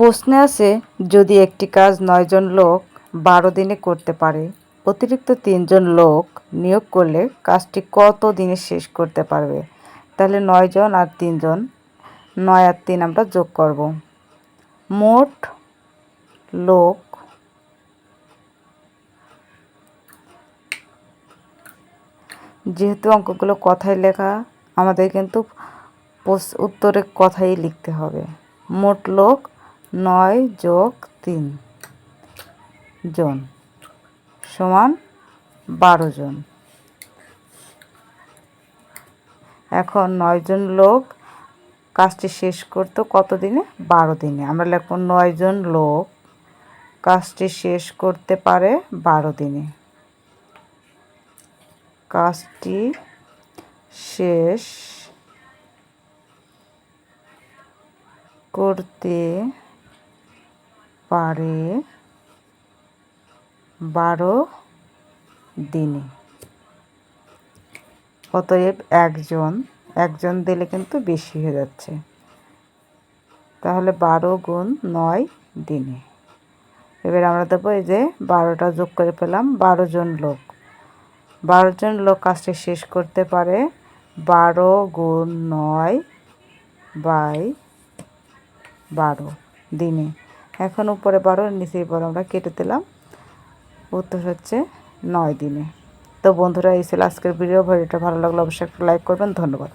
প্রশ্নে আছে, যদি একটি কাজ নয়জন লোক বারো দিনে করতে পারে, অতিরিক্ত তিনজন লোক নিয়োগ করলে কাজটি কত দিনে শেষ করতে পারবে? তাহলে নয়জন আর তিনজন নয় আর তিন আমরা যোগ করব। মোট লোক যেহেতু অঙ্কগুলো কথায় লেখা, আমাদের কিন্তু উত্তরে কথাই লিখতে হবে। মোট লোক নয় যোগ তিন জন সমান বারো জন। এখন নয়জন লোক কাজটি শেষ করতো কত দিনে? বারো দিনে। আমরা লিখব নয়জন লোক কাজটি শেষ করতে পারে বারো দিনে। কাজটি শেষ করতে পারে বারো দিনে। অতএব একজন একজন দিলে কিন্তু বেশি হয়ে যাচ্ছে। তাহলে বারো গুণ নয় দিনে। এবার আমরা দেবো এই যে বারোটা যোগ করে পেলাম বারো জন লোক। বারো জন লোক কাজটি শেষ করতে পারে বারো গুণ নয় বাই বারো দিনে। এখন উপরে বারো নিচে বারো। আমরা কেটে দিলাম। উত্তর হচ্ছে নয় দিনে। তো বন্ধুরা, এই ছিল আজকের ভিডিও ভিডিওটা ভালো লাগলে অবশ্যই একটা লাইক করবেন। ধন্যবাদ।